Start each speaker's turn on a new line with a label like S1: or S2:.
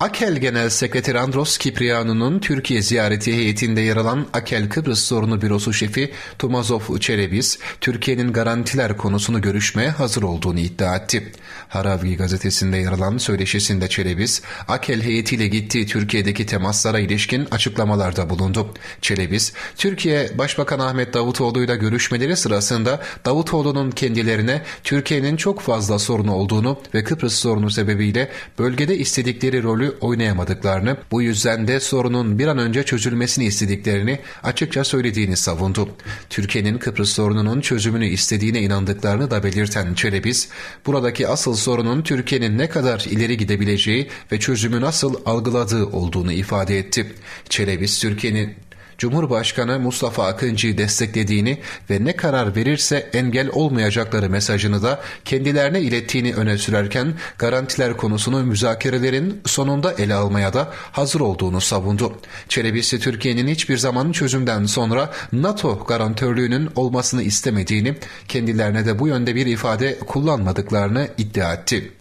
S1: AKEL Genel Sekreteri Andros Kiprianu'nun Türkiye ziyareti heyetinde yer alan AKEL Kıbrıs Sorunu Bürosu Şefi Tumazov Çelebiz, Türkiye'nin garantiler konusunu görüşmeye hazır olduğunu iddia etti. Haravgi gazetesinde yer alan söyleşisinde Çelebiz, AKEL heyetiyle gittiği Türkiye'deki temaslara ilişkin açıklamalarda bulundu. Çelebiz, Türkiye Başbakan Ahmet Davutoğlu'yla görüşmeleri sırasında Davutoğlu'nun kendilerine Türkiye'nin çok fazla sorunu olduğunu ve Kıbrıs sorunu sebebiyle bölgede istedikleri oynayamadıklarını, bu yüzden de sorunun bir an önce çözülmesini istediklerini açıkça söylediğini savundu. Türkiye'nin Kıbrıs sorununun çözümünü istediğine inandıklarını da belirten Çelebiz, buradaki asıl sorunun Türkiye'nin ne kadar ileri gidebileceği ve çözümü nasıl algıladığı olduğunu ifade etti. Çelebiz, Türkiye'nin Cumhurbaşkanı Mustafa Akıncı'yı desteklediğini ve ne karar verirse engel olmayacakları mesajını da kendilerine ilettiğini öne sürerken garantiler konusunu müzakerelerin sonunda ele almaya da hazır olduğunu savundu. Çelebi ise Türkiye'nin hiçbir zaman çözümden sonra NATO garantörlüğünün olmasını istemediğini, kendilerine de bu yönde bir ifade kullanmadıklarını iddia etti.